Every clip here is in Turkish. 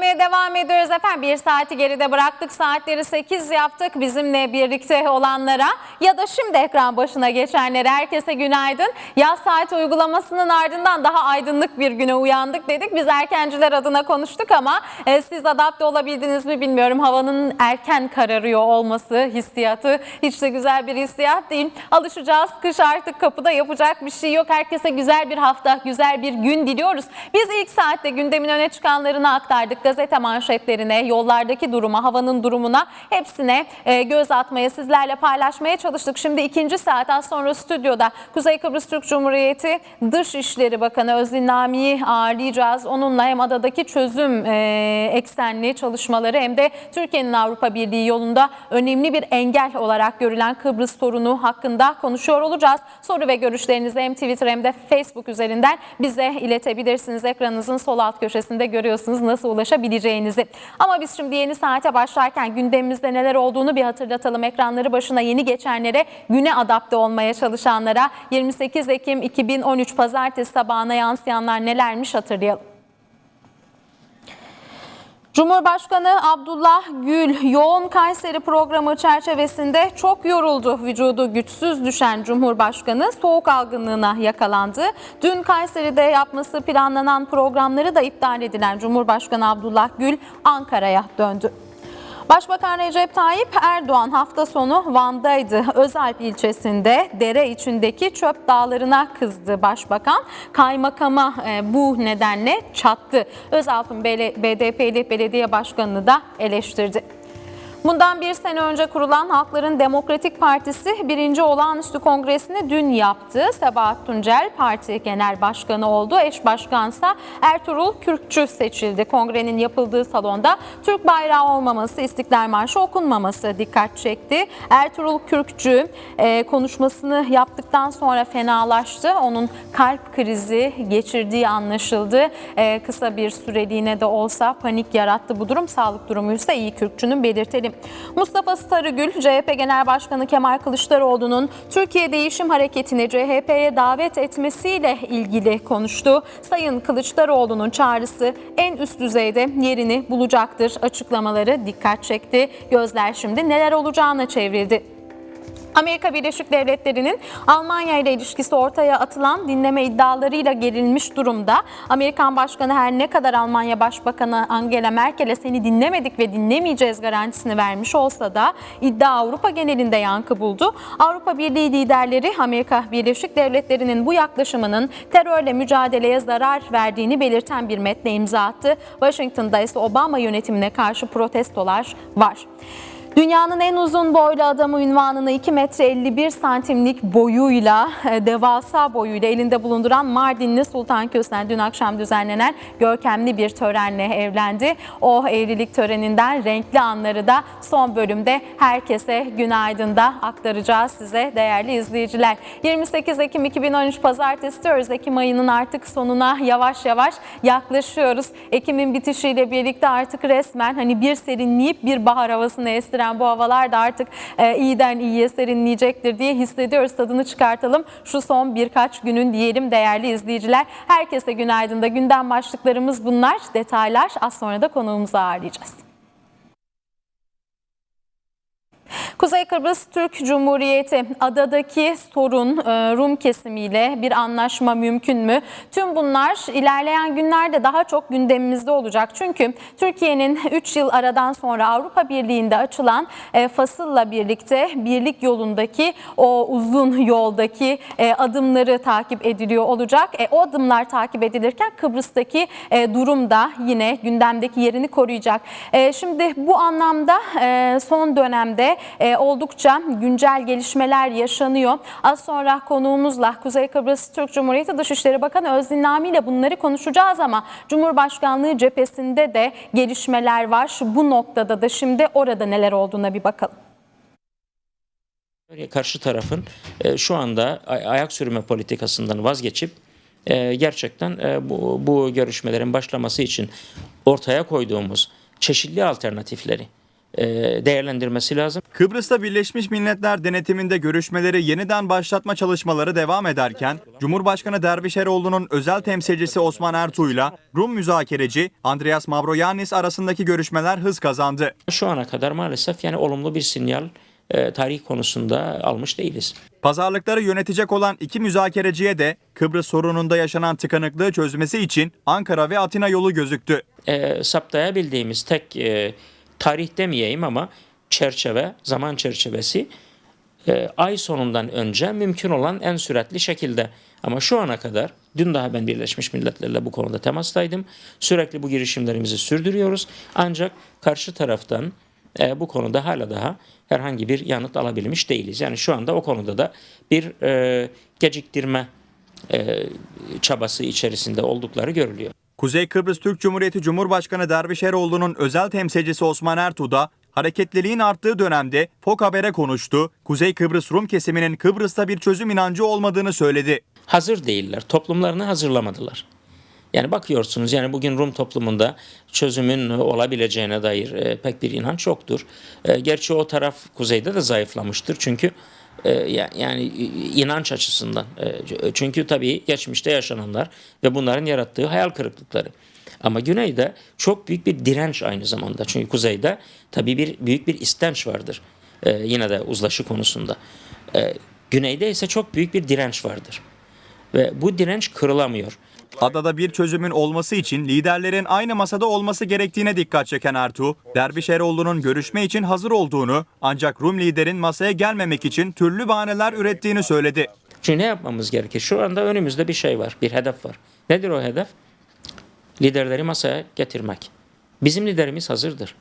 izlemeye devam ediyoruz efendim. Bir saati geride bıraktık. Saatleri 8 yaptık. Bizimle birlikte olanlara ya da şimdi ekran başına geçenlere herkese günaydın. Yaz saat uygulamasının ardından daha aydınlık bir güne uyandık dedik. Biz erkenciler adına konuştuk ama e, siz adapte olabildiniz mi bilmiyorum. Havanın erken kararıyor olması hissiyatı hiç de güzel bir hissiyat değil. Alışacağız. Kış artık kapıda yapacak bir şey yok. Herkese güzel bir hafta, güzel bir gün diliyoruz. Biz ilk saatte gündemin öne çıkanlarını aktardık. Gazete manşetlerine, yollardaki duruma, havanın durumuna hepsine e, göz atmaya, sizlerle paylaşmaya çalıştık. Şimdi ikinci saat az sonra stüdyoda Kuzey Kıbrıs Türk Cumhuriyeti Dışişleri Bakanı Özgün Nami'yi ağırlayacağız. Onunla hem adadaki çözüm e, eksenli çalışmaları hem de Türkiye'nin Avrupa Birliği yolunda önemli bir engel olarak görülen Kıbrıs sorunu hakkında konuşuyor olacağız. Soru ve görüşlerinizi hem Twitter hem de Facebook üzerinden bize iletebilirsiniz. Ekranınızın sol alt köşesinde görüyorsunuz nasıl ulaşabileceğinizi. Ama biz şimdi yeni saate başlarken gündemimizde neler olduğunu bir hatırlatalım. Ekranları başına yeni geçenlere, güne adapte olmaya çalışanlara 28 Ekim 2013 Pazartesi sabahına yansıyanlar nelermiş hatırlayalım. Cumhurbaşkanı Abdullah Gül yoğun Kayseri programı çerçevesinde çok yoruldu. Vücudu güçsüz düşen Cumhurbaşkanı soğuk algınlığına yakalandı. Dün Kayseri'de yapması planlanan programları da iptal edilen Cumhurbaşkanı Abdullah Gül Ankara'ya döndü. Başbakan Recep Tayyip Erdoğan hafta sonu Van'daydı. Özalp ilçesinde dere içindeki çöp dağlarına kızdı başbakan. Kaymakama e, bu nedenle çattı. Özalp'ın BDP'li belediye başkanını da eleştirdi. Bundan bir sene önce kurulan Halkların Demokratik Partisi birinci olağanüstü kongresini dün yaptı. Sebahat Tuncel parti genel başkanı oldu. Eş başkansa Ertuğrul Kürkçü seçildi. Kongrenin yapıldığı salonda Türk bayrağı olmaması, İstiklal Marşı okunmaması dikkat çekti. Ertuğrul Kürkçü e, konuşmasını yaptıktan sonra fenalaştı. Onun kalp krizi geçirdiği anlaşıldı. E, kısa bir süreliğine de olsa panik yarattı bu durum. Sağlık durumu ise iyi Kürkçü'nün belirtelim. Mustafa Sarıgül, CHP Genel Başkanı Kemal Kılıçdaroğlu'nun Türkiye Değişim Hareketi'ni CHP'ye davet etmesiyle ilgili konuştu. Sayın Kılıçdaroğlu'nun çağrısı en üst düzeyde yerini bulacaktır açıklamaları dikkat çekti. Gözler şimdi neler olacağına çevrildi. Amerika Birleşik Devletleri'nin Almanya ile ilişkisi ortaya atılan dinleme iddialarıyla gerilmiş durumda. Amerikan Başkanı her ne kadar Almanya Başbakanı Angela Merkel'e seni dinlemedik ve dinlemeyeceğiz garantisini vermiş olsa da iddia Avrupa genelinde yankı buldu. Avrupa Birliği liderleri Amerika Birleşik Devletleri'nin bu yaklaşımının terörle mücadeleye zarar verdiğini belirten bir metne imza attı. Washington'da ise Obama yönetimine karşı protestolar var. Dünyanın en uzun boylu adamı ünvanını 2 metre 51 santimlik boyuyla, e, devasa boyuyla elinde bulunduran Mardinli Sultan Kösen dün akşam düzenlenen görkemli bir törenle evlendi. O evlilik töreninden renkli anları da son bölümde herkese günaydın da aktaracağız size değerli izleyiciler. 28 Ekim 2013 Pazartesi diyoruz. Ekim ayının artık sonuna yavaş yavaş yaklaşıyoruz. Ekim'in bitişiyle birlikte artık resmen hani bir serinleyip bir bahar havasını estiren bu havalar da artık e, iyiden iyiye serinleyecektir diye hissediyoruz. Tadını çıkartalım. Şu son birkaç günün diyelim değerli izleyiciler. Herkese günaydın da gündem başlıklarımız bunlar. Detaylar az sonra da konuğumuzu ağırlayacağız. Kuzey Kıbrıs Türk Cumhuriyeti adadaki sorun e, Rum kesimiyle bir anlaşma mümkün mü? Tüm bunlar ilerleyen günlerde daha çok gündemimizde olacak. Çünkü Türkiye'nin 3 yıl aradan sonra Avrupa Birliği'nde açılan e, fasılla birlikte birlik yolundaki o uzun yoldaki e, adımları takip ediliyor olacak. O adımlar takip edilirken Kıbrıs'taki durum da yine gündemdeki yerini koruyacak. Şimdi bu anlamda son dönemde e, oldukça güncel gelişmeler yaşanıyor. Az sonra konuğumuzla Kuzey Kıbrıs Türk Cumhuriyeti Dışişleri Bakanı Özdin Nami ile bunları konuşacağız ama Cumhurbaşkanlığı cephesinde de gelişmeler var. Bu noktada da şimdi orada neler olduğuna bir bakalım. Karşı tarafın e, şu anda ayak sürme politikasından vazgeçip e, gerçekten e, bu, bu görüşmelerin başlaması için ortaya koyduğumuz çeşitli alternatifleri değerlendirmesi lazım. Kıbrıs'ta Birleşmiş Milletler denetiminde görüşmeleri yeniden başlatma çalışmaları devam ederken, Cumhurbaşkanı Dervişeroğlu'nun özel temsilcisi Osman Ertuğ'yla Rum müzakereci Andreas Mavroyannis arasındaki görüşmeler hız kazandı. Şu ana kadar maalesef yani olumlu bir sinyal e, tarih konusunda almış değiliz. Pazarlıkları yönetecek olan iki müzakereciye de Kıbrıs sorununda yaşanan tıkanıklığı çözmesi için Ankara ve Atina yolu gözüktü. e, saptayabildiğimiz tek e, tarih demeyeyim ama çerçeve, zaman çerçevesi e, ay sonundan önce mümkün olan en süratli şekilde. Ama şu ana kadar, dün daha ben Birleşmiş Milletler'le bu konuda temastaydım. Sürekli bu girişimlerimizi sürdürüyoruz. Ancak karşı taraftan e, bu konuda hala daha herhangi bir yanıt alabilmiş değiliz. Yani şu anda o konuda da bir e, geciktirme e, çabası içerisinde oldukları görülüyor. Kuzey Kıbrıs Türk Cumhuriyeti Cumhurbaşkanı Dervişeroğlu'nun özel temsilcisi Osman Ertuğ da hareketliliğin arttığı dönemde FOK Haber'e konuştu. Kuzey Kıbrıs Rum kesiminin Kıbrıs'ta bir çözüm inancı olmadığını söyledi. hazır değiller. Toplumlarını hazırlamadılar. Yani bakıyorsunuz yani bugün Rum toplumunda çözümün olabileceğine dair e, pek bir inanç yoktur. E, gerçi o taraf kuzeyde de zayıflamıştır. Çünkü yani inanç açısından. E, çünkü tabii geçmişte yaşananlar ve bunların yarattığı hayal kırıklıkları. Ama güneyde çok büyük bir direnç aynı zamanda. Çünkü kuzeyde tabii bir büyük bir istenç vardır. E, yine de uzlaşı konusunda. E, güneyde ise çok büyük bir direnç vardır ve bu direnç kırılamıyor. Adada bir çözümün olması için liderlerin aynı masada olması gerektiğine dikkat çeken Ertuğ, Dervişeroğlu'nun görüşme için hazır olduğunu ancak Rum liderin masaya gelmemek için türlü bahaneler ürettiğini söyledi. Çünkü ne yapmamız gerekir? Şu anda önümüzde bir şey var, bir hedef var. Nedir o hedef? Liderleri masaya getirmek. Bizim liderimiz hazırdır.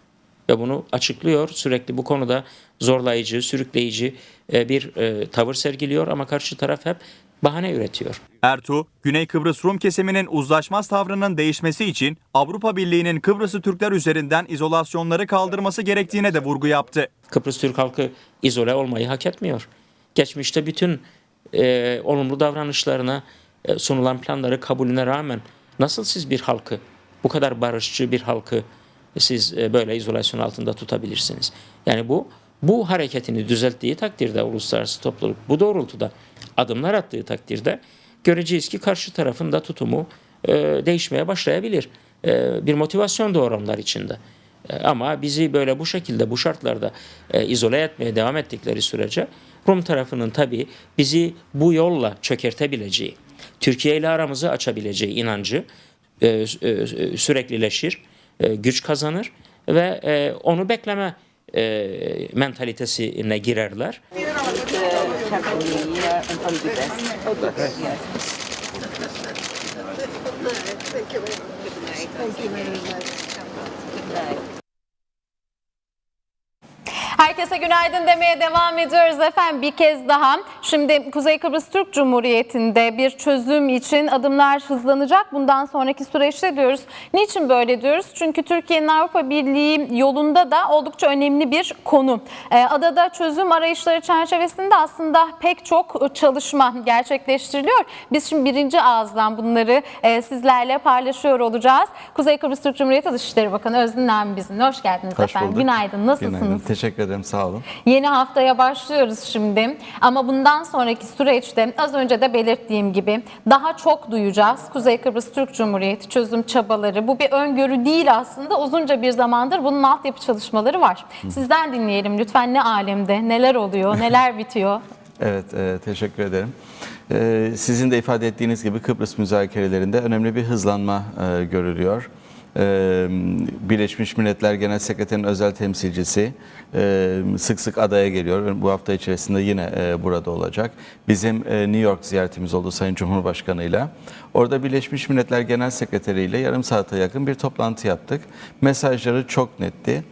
Ve bunu açıklıyor. Sürekli bu konuda zorlayıcı, sürükleyici e, bir e, tavır sergiliyor ama karşı taraf hep bahane üretiyor. Ertuğ, Güney Kıbrıs Rum kesiminin uzlaşmaz tavrının değişmesi için Avrupa Birliği'nin Kıbrıs'ı Türkler üzerinden izolasyonları kaldırması gerektiğine de vurgu yaptı. Kıbrıs Türk halkı izole olmayı hak etmiyor. Geçmişte bütün e, olumlu davranışlarına e, sunulan planları kabulüne rağmen nasıl siz bir halkı, bu kadar barışçı bir halkı siz e, böyle izolasyon altında tutabilirsiniz? Yani bu bu hareketini düzelttiği takdirde uluslararası topluluk bu doğrultuda adımlar attığı takdirde göreceğiz ki karşı tarafın da tutumu e, değişmeye başlayabilir. E, bir motivasyon doğar onlar içinde. E, Ama bizi böyle bu şekilde bu şartlarda e, izole etmeye devam ettikleri sürece Rum tarafının tabii bizi bu yolla çökertebileceği, Türkiye ile aramızı açabileceği inancı e, e, süreklileşir, e, güç kazanır ve e, onu bekleme e, mentalitesine girerler. Champion in a year and the best. Okay. Yes. Thank you very much. Thank you very much. Good night. Herkese günaydın demeye devam ediyoruz efendim bir kez daha. Şimdi Kuzey Kıbrıs Türk Cumhuriyeti'nde bir çözüm için adımlar hızlanacak. Bundan sonraki süreçte diyoruz. Niçin böyle diyoruz? Çünkü Türkiye'nin Avrupa Birliği yolunda da oldukça önemli bir konu. Ee, adada çözüm arayışları çerçevesinde aslında pek çok çalışma gerçekleştiriliyor. Biz şimdi birinci ağızdan bunları e, sizlerle paylaşıyor olacağız. Kuzey Kıbrıs Türk Cumhuriyeti Dışişleri Bakanı Özlem bizimle. Hoş geldiniz Hoş efendim. bulduk. Günaydın. Nasılsınız? Günaydın. Teşekkür ederim. Sağ olun. Yeni haftaya başlıyoruz şimdi ama bundan sonraki süreçte az önce de belirttiğim gibi daha çok duyacağız. Kuzey Kıbrıs Türk Cumhuriyeti çözüm çabaları bu bir öngörü değil aslında uzunca bir zamandır bunun altyapı çalışmaları var. Sizden dinleyelim lütfen ne alemde neler oluyor neler bitiyor. Evet, e, teşekkür ederim. E, sizin de ifade ettiğiniz gibi Kıbrıs müzakerelerinde önemli bir hızlanma e, görülüyor. Birleşmiş Milletler Genel Sekreterinin özel temsilcisi sık sık adaya geliyor. Bu hafta içerisinde yine burada olacak. Bizim New York ziyaretimiz oldu Sayın Cumhurbaşkanı'yla. Orada Birleşmiş Milletler Genel Sekreteri ile yarım saate yakın bir toplantı yaptık. Mesajları çok netti.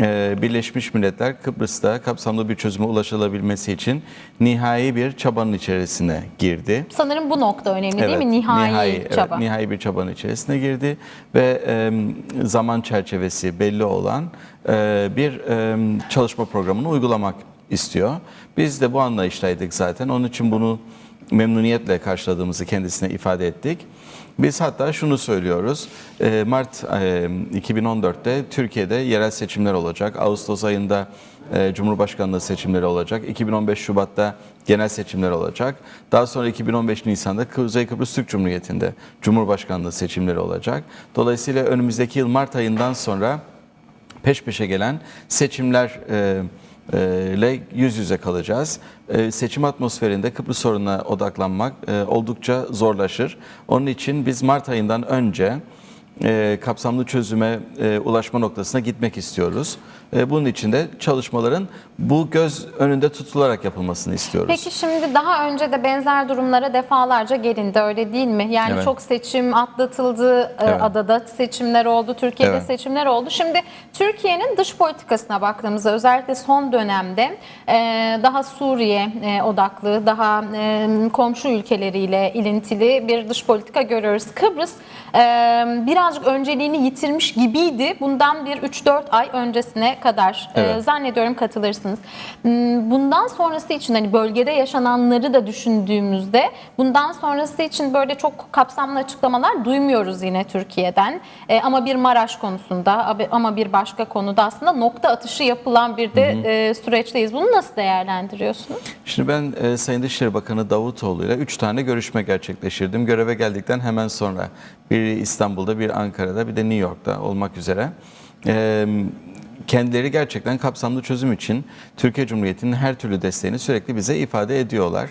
Ee, Birleşmiş Milletler Kıbrıs'ta kapsamlı bir çözüme ulaşılabilmesi için nihai bir çabanın içerisine girdi. Sanırım bu nokta önemli değil mi? Nihai, evet, çaba. nihai bir çabanın içerisine girdi ve e, zaman çerçevesi belli olan e, bir e, çalışma programını uygulamak istiyor. Biz de bu anlayıştaydık zaten. Onun için bunu memnuniyetle karşıladığımızı kendisine ifade ettik. Biz hatta şunu söylüyoruz. e, Mart e, 2014'te Türkiye'de yerel seçimler olacak. Ağustos ayında e, Cumhurbaşkanlığı seçimleri olacak. 2015 Şubat'ta genel seçimler olacak. Daha sonra 2015 Nisan'da Kuzey Kıbrıs Türk Cumhuriyeti'nde Cumhurbaşkanlığı seçimleri olacak. Dolayısıyla önümüzdeki yıl Mart ayından sonra peş peşe gelen seçimler e, e, ile yüz yüze kalacağız. E, seçim atmosferinde Kıbrıs sorununa odaklanmak e, oldukça zorlaşır. Onun için biz Mart ayından önce e, kapsamlı çözüme ulaşma noktasına gitmek istiyoruz. Bunun için de çalışmaların bu göz önünde tutularak yapılmasını istiyoruz. Peki şimdi daha önce de benzer durumlara defalarca gelindi öyle değil mi? Yani Evet. çok seçim atlatıldı, e, Evet. adada seçimler oldu, Türkiye'de Evet. seçimler oldu. Şimdi Türkiye'nin dış politikasına baktığımızda özellikle son dönemde e, daha Suriye e, odaklı, daha komşu ülkeleriyle ilintili bir dış politika görüyoruz. Kıbrıs birazcık önceliğini yitirmiş gibiydi bundan bir 3-4 ay öncesine kadar. E, Evet. zannediyorum katılırsınız. Hmm, Bundan sonrası için hani bölgede yaşananları da düşündüğümüzde bundan sonrası için böyle çok kapsamlı açıklamalar duymuyoruz yine Türkiye'den. E, ama bir Maraş konusunda ama bir başka konuda aslında nokta atışı yapılan bir de e, süreçteyiz. Bunu nasıl değerlendiriyorsunuz? Şimdi ben e, Sayın Dışişleri Bakanı Davutoğlu ile 3 tane görüşme gerçekleştirdim. Göreve geldikten hemen sonra. Biri İstanbul'da, bir Ankara'da, bir de New York'ta olmak üzere. E, kendileri gerçekten kapsamlı çözüm için Türkiye Cumhuriyeti'nin her türlü desteğini sürekli bize ifade ediyorlar.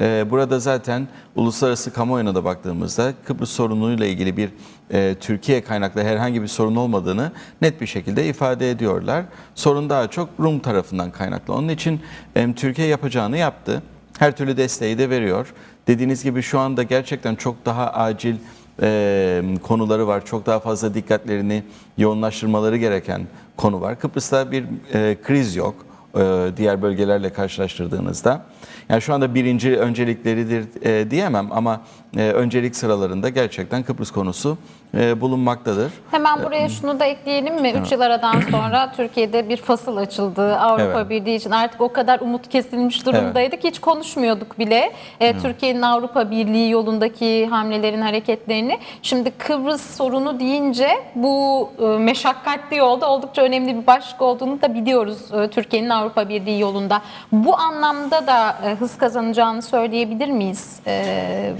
E, burada zaten uluslararası kamuoyuna da baktığımızda Kıbrıs sorunuyla ilgili bir e, Türkiye kaynaklı herhangi bir sorun olmadığını net bir şekilde ifade ediyorlar. Sorun daha çok Rum tarafından kaynaklı. Onun için e, Türkiye yapacağını yaptı. Her türlü desteği de veriyor. Dediğiniz gibi şu anda gerçekten çok daha acil e, konuları var. Çok daha fazla dikkatlerini yoğunlaştırmaları gereken konu var. Kıbrıs'ta bir e, kriz yok e, diğer bölgelerle karşılaştırdığınızda. Yani şu anda birinci öncelikleridir e, diyemem ama öncelik sıralarında gerçekten Kıbrıs konusu e, bulunmaktadır. Hemen buraya şunu da ekleyelim mi? 3 yıl aradan sonra Türkiye'de bir fasıl açıldı Avrupa Evet. Birliği için. Artık o kadar umut kesilmiş durumdaydık. Hiç konuşmuyorduk bile. E, Türkiye'nin Avrupa Birliği yolundaki hamlelerin hareketlerini. Şimdi Kıbrıs sorunu deyince bu e, meşakkatli yolda oldukça önemli bir başlık olduğunu da biliyoruz e, Türkiye'nin Avrupa Birliği yolunda. Bu anlamda da hız kazanacağını söyleyebilir miyiz? E,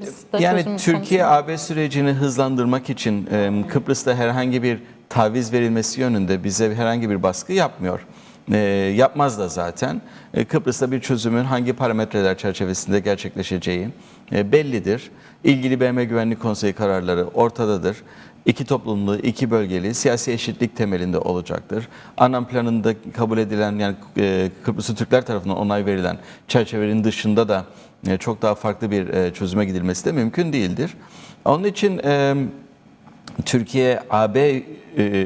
Kıbrıs'ta yani Türkiye konusunda? AB sürecini hızlandırmak için e, Kıbrıs'ta herhangi bir taviz verilmesi yönünde bize herhangi bir baskı yapmıyor. E, yapmaz da zaten. E, Kıbrıs'ta bir çözümün hangi parametreler çerçevesinde gerçekleşeceği e, bellidir. İlgili BM Güvenlik Konseyi kararları ortadadır. İki toplumlu, iki bölgeli, siyasi eşitlik temelinde olacaktır. Anam planında kabul edilen yani e, Kıbrıslı Türkler tarafından onay verilen çerçevenin dışında da çok daha farklı bir e, çözüme gidilmesi de mümkün değildir. Onun için e, Türkiye AB e, e,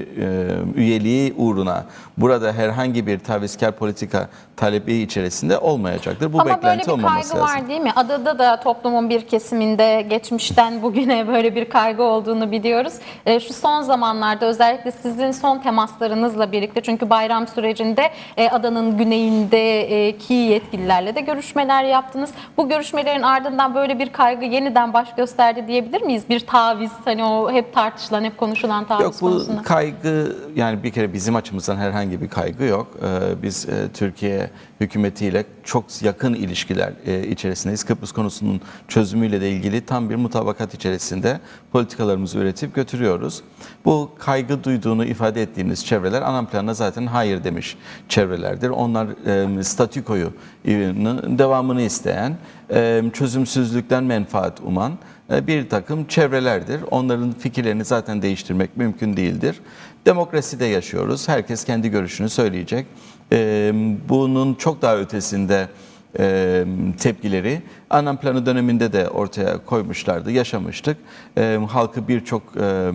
üyeliği uğruna burada herhangi bir tavizkar politika talebi içerisinde olmayacaktır. Bu Ama böyle beklenti bir olmaması kaygı lazım. var değil mi? Adada da toplumun bir kesiminde geçmişten bugüne böyle bir kaygı olduğunu biliyoruz. E, şu son zamanlarda özellikle sizin son temaslarınızla birlikte çünkü bayram sürecinde e, adanın güneyindeki yetkililerle de görüşmeler yaptınız. Bu görüşmelerin ardından böyle bir kaygı yeniden baş gösterdi diyebilir miyiz? Bir taviz hani o hep tartışılan, hep konuşulan taviz Yok bu konusunda. kaygı yani bir kere bizim açımızdan herhangi bir kaygı yok. Ee, Biz e, Türkiye hükümetiyle çok yakın ilişkiler e, içerisindeyiz. Kıbrıs konusunun çözümüyle de ilgili tam bir mutabakat içerisinde politikalarımızı üretip götürüyoruz. Bu kaygı duyduğunu ifade ettiğimiz çevreler anam planına zaten hayır demiş çevrelerdir. Onlar e, statükoyu devamını isteyen, e, çözümsüzlükten menfaat uman e, bir takım çevrelerdir. Onların fikirlerini zaten değiştirmek mümkün değildir. Demokraside yaşıyoruz. Herkes kendi görüşünü söyleyecek. E, Bunun çok daha ötesinde e, tepkileri anam planı döneminde de ortaya koymuşlardı, yaşamıştık. E, Halkı birçok e,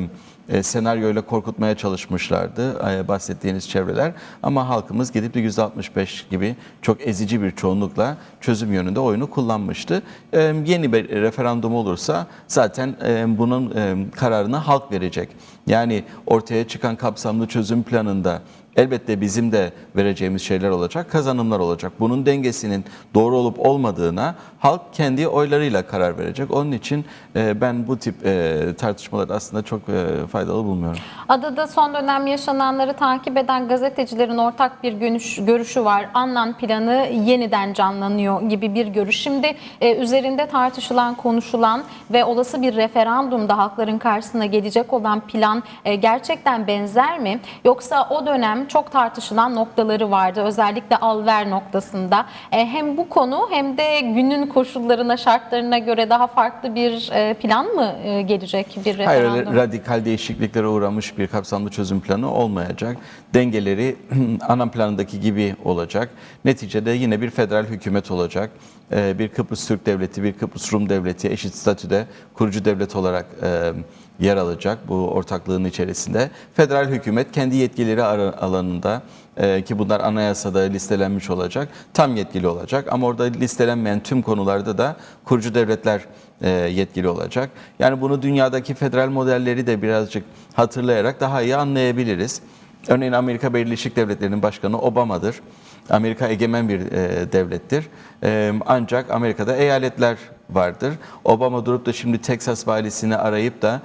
senaryoyla korkutmaya çalışmışlardı e, bahsettiğiniz çevreler. Ama halkımız gidip de %65 gibi çok ezici bir çoğunlukla çözüm yönünde oyunu kullanmıştı. E, yeni bir referandum olursa zaten e, bunun e, kararını halk verecek. Yani ortaya çıkan kapsamlı çözüm planında elbette bizim de vereceğimiz şeyler olacak, kazanımlar olacak. Bunun dengesinin doğru olup olmadığına halk kendi oylarıyla karar verecek. Onun için e, ben bu tip e, tartışmaları aslında çok e, faydalı bulmuyorum. Adada son dönem yaşananları takip eden gazetecilerin ortak bir görüş, görüşü var. Annan planı yeniden canlanıyor gibi bir görüş. Şimdi üzerinde tartışılan, konuşulan ve olası bir referandumda halkların karşısına gelecek olan plan gerçekten benzer mi? Yoksa o dönem çok tartışılan noktaları vardı. Özellikle Alver noktasında. E, hem bu konu hem de günün koşullarına, şartlarına göre daha farklı bir e, plan mı e, gelecek bir referandum? radikal değişikliklere uğramış bir kapsamlı çözüm planı olmayacak. Dengeleri ana planındaki gibi olacak. Neticede yine bir federal hükümet olacak. Bir Kıbrıs Türk Devleti, bir Kıbrıs Rum Devleti eşit statüde kurucu devlet olarak e, yer alacak bu ortaklığın içerisinde. Federal hükümet kendi yetkileri alanında e, ki bunlar anayasada listelenmiş olacak, tam yetkili olacak. Ama orada listelenmeyen tüm konularda da kurucu devletler e, yetkili olacak. Yani bunu dünyadaki federal modelleri de birazcık hatırlayarak daha iyi anlayabiliriz. Örneğin Amerika Birleşik Devletleri'nin başkanı Obama'dır. Amerika egemen bir e, devlettir. Ancak Amerika'da eyaletler vardır. Obama durup da şimdi Texas valisini arayıp da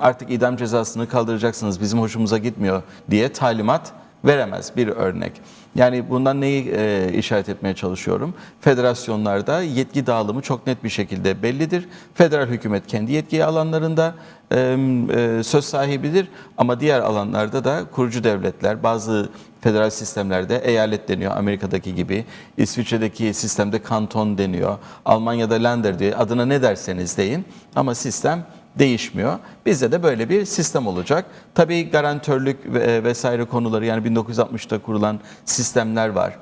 artık idam cezasını kaldıracaksınız bizim hoşumuza gitmiyor diye talimat veremez bir örnek. Yani bundan neyi e, işaret etmeye çalışıyorum? Federasyonlarda yetki dağılımı çok net bir şekilde bellidir. Federal hükümet kendi yetki alanlarında e, e, söz sahibidir ama diğer alanlarda da kurucu devletler bazı federal sistemlerde eyalet deniyor Amerika'daki gibi. İsviçre'deki sistemde kanton deniyor. Almanya'da Länder diye adına ne derseniz deyin ama sistem değişmiyor. Bizde de böyle bir sistem olacak. Tabii garantörlük ve vesaire konuları yani 1960'ta kurulan sistemler var.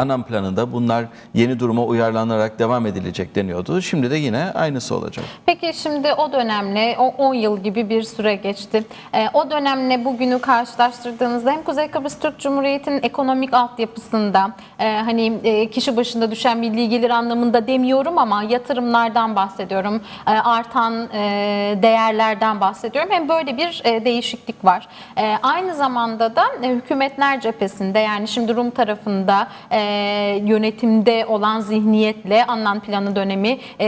Anam planında bunlar yeni duruma uyarlanarak devam edilecek deniyordu. Şimdi de yine aynısı olacak. Peki şimdi o dönemle o 10 yıl gibi bir süre geçti. Ee, o dönemle bugünü karşılaştırdığınızda hem Kuzey Kıbrıs Türk Cumhuriyeti'nin ekonomik altyapısında e, hani e, kişi başında düşen milli gelir anlamında demiyorum ama yatırımlardan bahsediyorum. E, artan e, değerlerden bahsediyorum. Hem böyle bir e, değişiklik var. E, aynı zamanda da e, hükümetler cephesinde yani şimdi Rum tarafında e, yönetimde olan zihniyetle Annan planı dönemi e,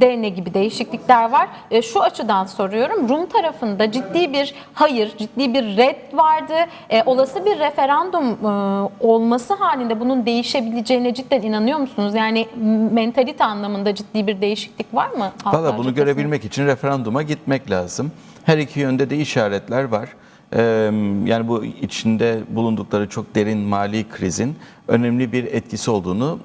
de ne gibi değişiklikler var? E, şu açıdan soruyorum. Rum tarafında ciddi bir hayır, ciddi bir red vardı. E, olası bir referandum olması halinde bunun değişebileceğine cidden inanıyor musunuz? Yani mentalite anlamında ciddi bir değişiklik var mı? Valla bunu görebilmek için referanduma gitmek lazım. Her iki yönde de işaretler var. Yani bu içinde bulundukları çok derin mali krizin önemli bir etkisi olduğunu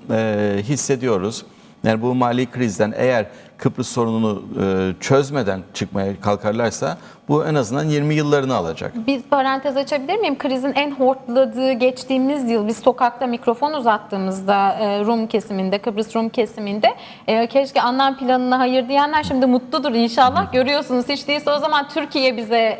hissediyoruz. Yani bu mali krizden eğer Kıbrıs sorununu e, çözmeden çıkmaya kalkarlarsa bu en azından 20 yıllarını alacak. Bir parantez açabilir miyim? Krizin en hortladığı geçtiğimiz yıl biz sokakta mikrofon uzattığımızda e, Rum kesiminde, Kıbrıs Rum kesiminde e, keşke Annan planına hayır diyenler şimdi mutludur inşallah. Görüyorsunuz hiç değilse o zaman Türkiye bize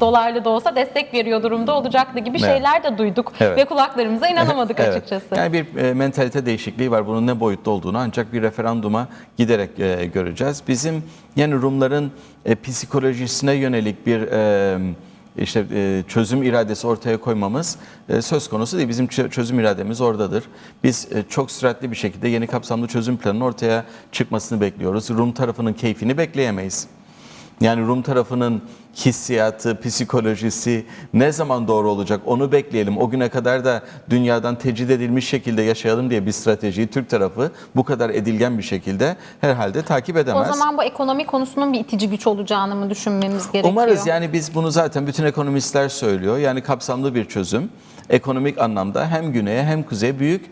dolarlı da olsa destek veriyor durumda olacaktı gibi Evet. şeyler de duyduk Evet. ve kulaklarımıza inanamadık Evet. açıkçası. Yani bir mentalite değişikliği var. Bunun ne boyutta olduğunu ancak bir referanduma giderek e, göreceğiz. Bizim yani Rumların e, psikolojisine yönelik bir e, işte e, çözüm iradesi ortaya koymamız e, söz konusu değil. Bizim çö- çözüm irademiz oradadır. Biz e, çok süratli bir şekilde yeni kapsamlı çözüm planının ortaya çıkmasını bekliyoruz. Rum tarafının keyfini bekleyemeyiz. Yani Rum tarafının hissiyatı, psikolojisi ne zaman doğru olacak onu bekleyelim. O güne kadar da dünyadan tecrid edilmiş şekilde yaşayalım diye bir stratejiyi Türk tarafı bu kadar edilgen bir şekilde herhalde takip O edemez. zaman bu ekonomi konusunun bir itici güç olacağını mı düşünmemiz gerekiyor? Umarız yani biz bunu zaten bütün ekonomistler söylüyor. Yani kapsamlı bir çözüm ekonomik anlamda hem güneye hem kuzeye büyük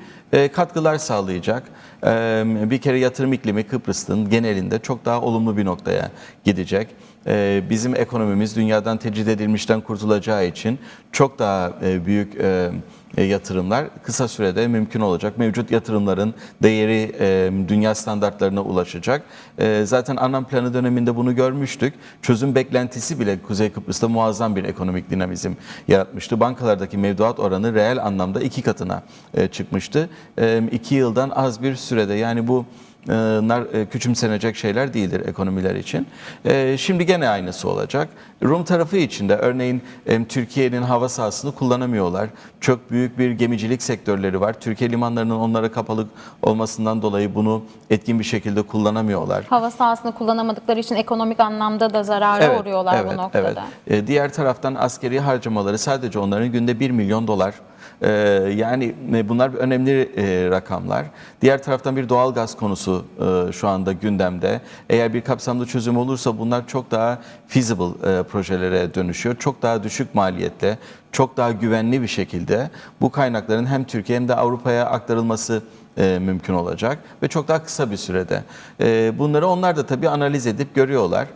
katkılar sağlayacak. E, bir kere yatırım iklimi Kıbrıs'ın genelinde çok daha olumlu bir noktaya gidecek. e, bizim ekonomimiz dünyadan tecrit edilmişten kurtulacağı için çok daha e, büyük e, e, yatırımlar kısa sürede mümkün olacak. Mevcut yatırımların değeri e, dünya standartlarına ulaşacak. E, zaten Annan Planı döneminde bunu görmüştük. Çözüm beklentisi bile Kuzey Kıbrıs'ta muazzam bir ekonomik dinamizm yaratmıştı. Bankalardaki mevduat oranı reel anlamda iki katına e, çıkmıştı. E, iki yıldan az bir sürede yani bu e, nar e, küçümsenecek şeyler değildir ekonomiler için. E, Şimdi gene aynısı olacak. Rum tarafı için de örneğin e, Türkiye'nin hava sahasını kullanamıyorlar. Çok büyük bir gemicilik sektörleri var. Türkiye limanlarının onlara kapalı olmasından dolayı bunu etkin bir şekilde kullanamıyorlar. Hava sahasını kullanamadıkları için ekonomik anlamda da zarara uğruyorlar bu noktada. evet. E, diğer taraftan askeri harcamaları sadece onların günde 1 milyon dolar. E, yani e, bunlar önemli e, rakamlar. Diğer taraftan bir doğal gaz konusu e, şu anda gündemde. Eğer bir kapsamlı çözüm olursa bunlar çok daha feasible projelere dönüşüyor. Çok daha düşük maliyetle, çok daha güvenli bir şekilde bu kaynakların hem Türkiye hem de Avrupa'ya aktarılması mümkün olacak ve çok daha kısa bir sürede. Bunları onlar da tabii analiz edip görüyorlar.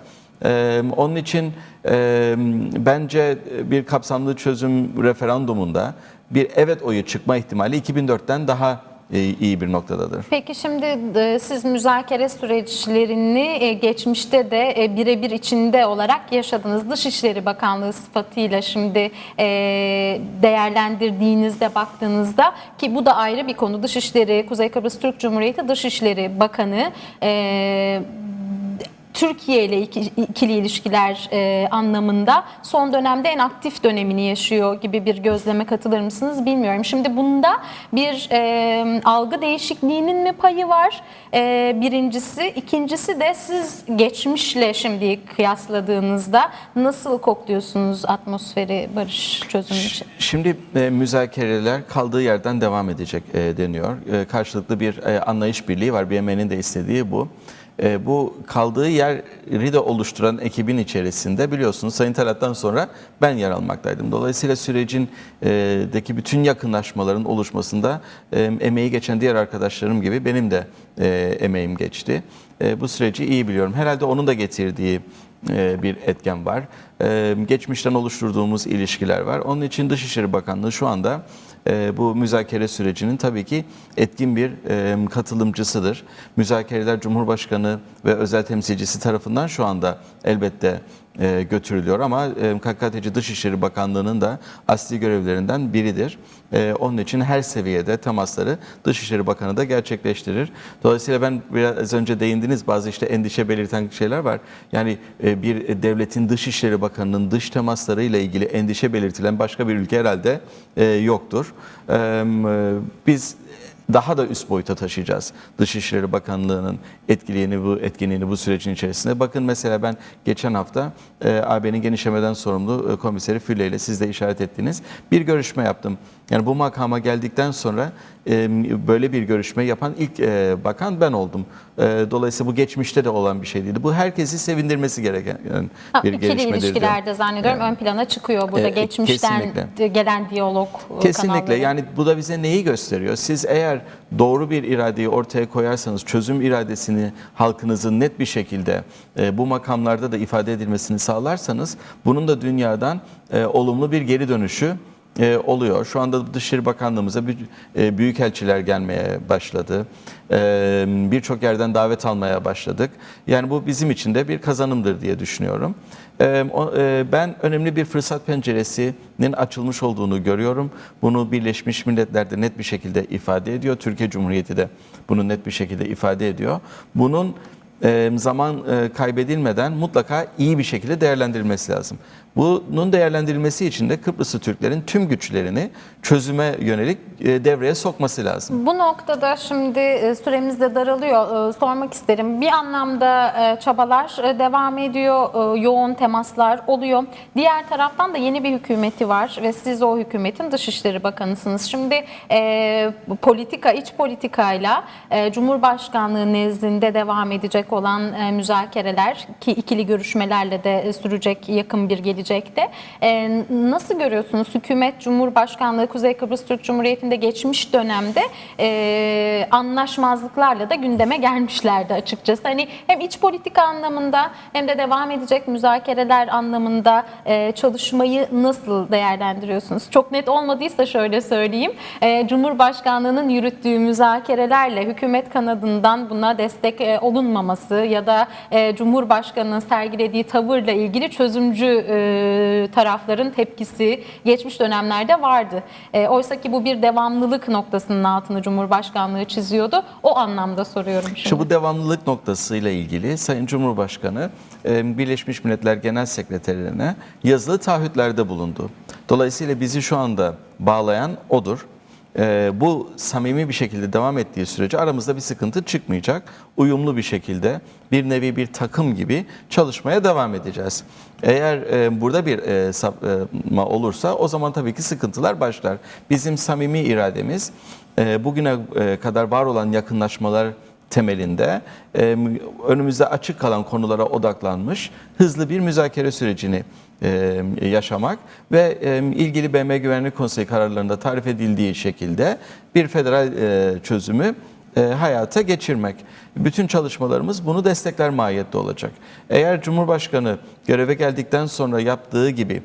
Ee, onun için e, bence bir kapsamlı çözüm referandumunda bir evet oyu çıkma ihtimali 2004'ten daha e, iyi bir noktadadır. Peki şimdi e, siz müzakere süreçlerini e, geçmişte de birebir içinde olarak yaşadınız. Dışişleri Bakanlığı sıfatıyla şimdi değerlendirdiğinizde baktığınızda ki bu da ayrı bir konu. Dışişleri Kuzey Kıbrıs Türk Cumhuriyeti Dışişleri Bakanı Türkiye ile iki- ikili ilişkiler e, anlamında son dönemde en aktif dönemini yaşıyor gibi bir gözleme katılır mısınız bilmiyorum. Şimdi bunda bir e, algı değişikliğinin mi payı var? E, birincisi. ikincisi de siz geçmişle şimdi kıyasladığınızda nasıl kokluyorsunuz atmosferi barış çözümü için? Şimdi e, müzakereler kaldığı yerden devam edecek e, deniyor. E, karşılıklı bir e, anlayış birliği var. BM'nin de istediği bu. E, bu kaldığı yeri de oluşturan ekibin içerisinde biliyorsunuz Sayın Talat'tan sonra ben yer almaktaydım. Dolayısıyla sürecin e, deki bütün yakınlaşmaların oluşmasında e, emeği geçen diğer arkadaşlarım gibi benim de e, emeğim geçti. E, bu süreci iyi biliyorum. Herhalde onun da getirdiği e, bir etken var. E, Geçmişten oluşturduğumuz ilişkiler var. Onun için Dışişleri Bakanlığı şu anda e, bu müzakere sürecinin tabii ki etkin bir katılımcısıdır. Müzakereler Cumhurbaşkanı ve özel temsilcisi tarafından şu anda elbette e, götürülüyor ama e, KKTC Dışişleri Bakanlığı'nın da asli görevlerinden biridir. E, onun için her seviyede temasları Dışişleri Bakanı da gerçekleştirir. Dolayısıyla ben biraz önce değindiniz bazı işte endişe belirten şeyler var. Yani e, bir devletin Dışişleri Bakanı'nın dış temaslarıyla ilgili endişe belirtilen başka bir ülke herhalde e, yoktur. Biz daha da üst boyuta taşıyacağız. Dışişleri Bakanlığı'nın etkileyeni bu etkinliğini bu sürecin içerisinde. Bakın mesela ben geçen hafta e, AB'nin genişlemeden sorumlu e, komiseri Füle ile siz de işaret ettiğiniz bir görüşme yaptım. Yani bu makama geldikten sonra e, böyle bir görüşme yapan ilk e, bakan ben oldum. E, dolayısıyla bu geçmişte de olan bir şey değildi. Bu herkesi sevindirmesi gereken yani Ha, bir ikili gelişmedir. diyorum. ilişkilerde zannediyorum ön plana çıkıyor burada E, geçmişten kesinlikle. gelen diyalog e, Kesinlikle kanalları. yani bu da bize neyi gösteriyor? Siz eğer doğru bir iradeyi ortaya koyarsanız çözüm iradesini halkınızın net bir şekilde e, bu makamlarda da ifade edilmesini sağlarsanız bunun da dünyadan e, olumlu bir geri dönüşü e, oluyor. Şu anda Dışişleri Bakanlığımıza bir, e, büyükelçiler gelmeye başladı. E, Birçok yerden davet almaya başladık. Yani bu bizim için de bir kazanımdır diye düşünüyorum. E, o- e, Ben önemli bir fırsat penceresinin açılmış olduğunu görüyorum. Bunu Birleşmiş Milletler'de net bir şekilde ifade ediyor. Türkiye Cumhuriyeti de bunu net bir şekilde ifade ediyor. Bunun zaman kaybedilmeden mutlaka iyi bir şekilde değerlendirilmesi lazım. Bunun değerlendirilmesi için de Kıbrıslı Türklerin tüm güçlerini çözüme yönelik devreye sokması lazım. Bu noktada şimdi süremiz de daralıyor. Sormak isterim. Bir anlamda çabalar devam ediyor. Yoğun temaslar oluyor. Diğer taraftan da yeni bir hükümeti var ve siz o hükümetin Dışişleri Bakanısınız. Şimdi politika, iç politikayla Cumhurbaşkanlığı nezdinde devam edecek olan e, müzakereler ki ikili görüşmelerle de e, sürecek yakın bir gelecekte. E, nasıl görüyorsunuz hükümet Cumhurbaşkanlığı Kuzey Kıbrıs Türk Cumhuriyeti'nde geçmiş dönemde e, anlaşmazlıklarla da gündeme gelmişlerdi açıkçası. Hani hem iç politika anlamında hem de devam edecek müzakereler anlamında e, çalışmayı nasıl değerlendiriyorsunuz? Çok net olmadıysa şöyle söyleyeyim. E, Cumhurbaşkanlığının yürüttüğü müzakerelerle hükümet kanadından buna destek e, olunmaması ya da e, Cumhurbaşkanının sergilediği tavırla ilgili çözümcü e, tarafların tepkisi geçmiş dönemlerde vardı. E, oysa ki bu bir devamlılık noktasının altını Cumhurbaşkanlığı çiziyordu. O anlamda soruyorum şimdi. İşte bu devamlılık noktasıyla ilgili Sayın Cumhurbaşkanı e, Birleşmiş Milletler Genel Sekreterine yazılı taahhütlerde bulundu. Dolayısıyla bizi şu anda bağlayan odur. E, Bu samimi bir şekilde devam ettiği sürece aramızda bir sıkıntı çıkmayacak. Uyumlu bir şekilde bir nevi bir takım gibi çalışmaya devam edeceğiz. Eğer e, burada bir e, sapma olursa o zaman tabii ki sıkıntılar başlar. Bizim samimi irademiz e, bugüne kadar var olan yakınlaşmalar temelinde e, önümüzde açık kalan konulara odaklanmış hızlı bir müzakere sürecini e, yaşamak ve e, ilgili BM Güvenlik Konseyi kararlarında tarif edildiği şekilde bir federal e, çözümü e, hayata geçirmek. Bütün çalışmalarımız bunu destekler mahiyette olacak. Eğer Cumhurbaşkanı göreve geldikten sonra yaptığı gibi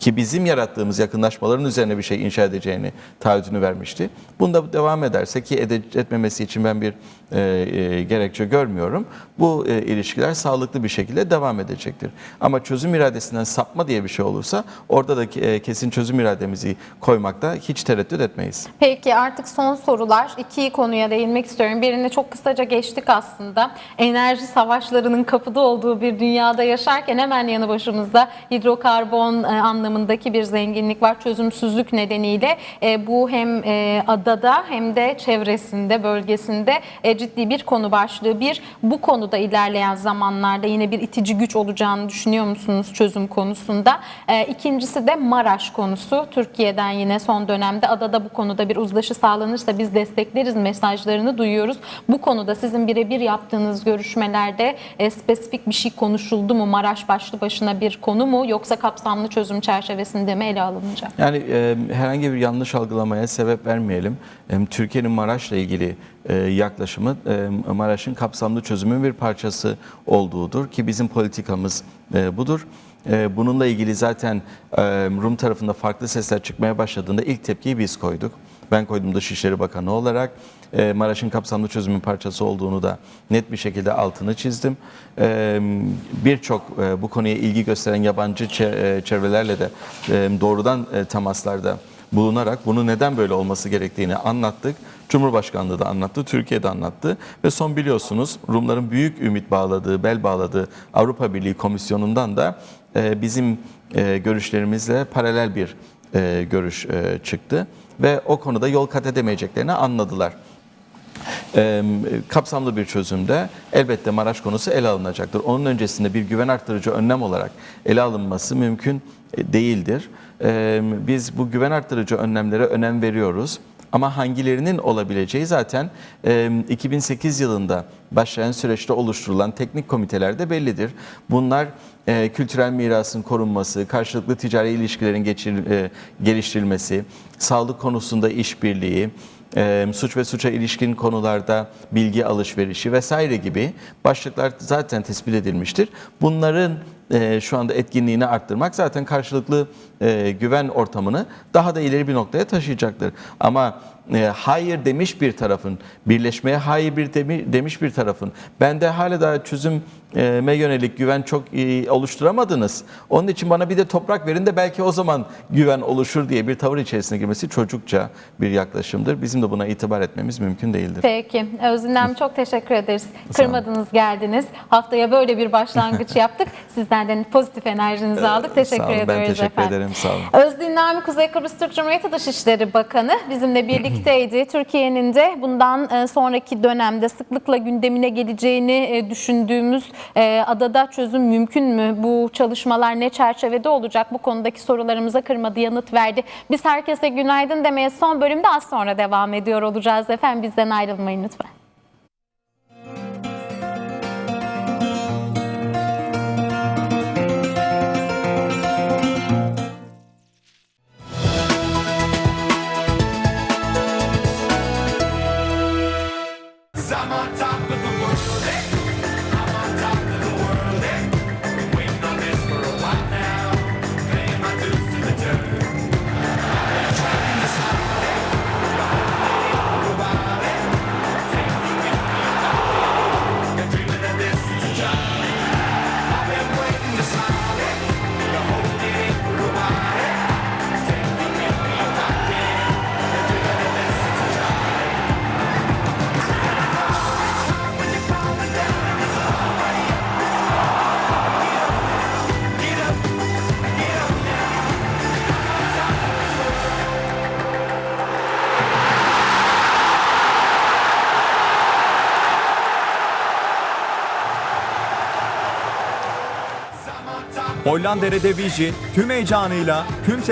ki bizim yarattığımız yakınlaşmaların üzerine bir şey inşa edeceğini taahhütünü vermişti. Bunda devam ederse ki ede- etmemesi için ben bir e, e, gerekçe görmüyorum. Bu e, ilişkiler sağlıklı bir şekilde devam edecektir. Ama çözüm iradesinden sapma diye bir şey olursa orada da e, kesin çözüm irademizi koymakta hiç tereddüt etmeyiz. Peki artık son sorular. İki konuya değinmek istiyorum. Birini çok kısaca geçtik aslında. Enerji savaşlarının kapıda olduğu bir dünyada yaşarken hemen yanı başımızda hidrokarbon e, anlamındaki bir zenginlik var. Çözümsüzlük nedeniyle e, bu hem e, adada hem de çevresinde, bölgesinde e, ciddi bir konu başlığı. Bir, bu konuda ilerleyen zamanlarda yine bir itici güç olacağını düşünüyor musunuz çözüm konusunda? E, İkincisi de Maraş konusu. Türkiye'den yine son dönemde adada bu konuda bir uzlaşı sağlanırsa biz destekleriz mesajlarını duyuyoruz. Bu konuda sizin birebir yaptığınız görüşmelerde e, spesifik bir şey konuşuldu mu? Maraş başlı başına bir konu mu yoksa kapsamlı çözüm çerçevesinde mi ele alınacak? Yani e, herhangi bir yanlış algılamaya sebep vermeyelim. E, Türkiye'nin Maraş'la ilgili e, yaklaşımı e, Maraş'ın kapsamlı çözümün bir parçası olduğudur ki bizim politikamız e, budur. E, bununla ilgili zaten e, Rum tarafında farklı sesler çıkmaya başladığında ilk tepkiyi biz koyduk. Ben koydum Dışişleri Bakanı olarak. E, Maraş'ın kapsamlı çözümün parçası olduğunu da net bir şekilde altını çizdim. E, Birçok e, bu konuya ilgi gösteren yabancı e, çevrelerle de e, doğrudan temaslarda bulunarak bunu neden böyle olması gerektiğini anlattık. Cumhurbaşkanlığı da anlattı, Türkiye de anlattı ve son biliyorsunuz Rumların büyük ümit bağladığı, bel bağladığı Avrupa Birliği Komisyonu'ndan da bizim görüşlerimizle paralel bir e, görüş e, çıktı ve o konuda yol kat edemeyeceklerini anladılar. Ee, kapsamlı bir çözümde elbette Maraş konusu ele alınacaktır. Onun öncesinde bir güven arttırıcı önlem olarak ele alınması mümkün e, değildir. Ee, biz bu güven arttırıcı önlemlere önem veriyoruz. Ama hangilerinin olabileceği zaten e, 2008 yılında başlayan süreçte oluşturulan teknik komitelerde bellidir. Bunlar kültürel mirasın korunması, karşılıklı ticari ilişkilerin geçir, geliştirilmesi, sağlık konusunda işbirliği, e, suç ve suça ilişkin konularda bilgi alışverişi vesaire gibi başlıklar zaten tespit edilmiştir. Bunların e, şu anda etkinliğini arttırmak zaten karşılıklı e, güven ortamını daha da ileri bir noktaya taşıyacaktır. Ama e, hayır demiş bir tarafın, birleşmeye hayır bir demi- demiş bir tarafın, ben de hala daha çözüme yönelik güven çok oluşturamadınız. Onun için bana bir de toprak verin de belki o zaman güven oluşur diye bir tavır içerisine girmesi çocukça bir yaklaşımdır. Bizim de buna itibar etmemiz mümkün değildir. Peki. Özlem çok teşekkür ederiz. Kırmadınız geldiniz. Haftaya böyle bir başlangıç yaptık. Sizden de pozitif enerjinizi aldık. Teşekkür Sağ olun, ediyoruz ben teşekkür efendim. ederim. Sağ olun. Özdin Nami Kuzey Kıbrıs Türk Cumhuriyeti Dışişleri Bakanı bizimle birlikteydi. Türkiye'nin de bundan e, sonraki dönemde sıklıkla gündemine geleceğini e, düşündüğümüz e, adada çözüm mümkün mü? Bu çalışmalar ne çerçevede olacak? Bu konudaki sorularımıza kırmadı yanıt verdi. Biz herkese günaydın demeye son bölümde az sonra devam ediyor olacağız efendim. Bizden ayrılmayın lütfen. I'm on top. Hollanda Eredivisie tüm heyecanıyla tüm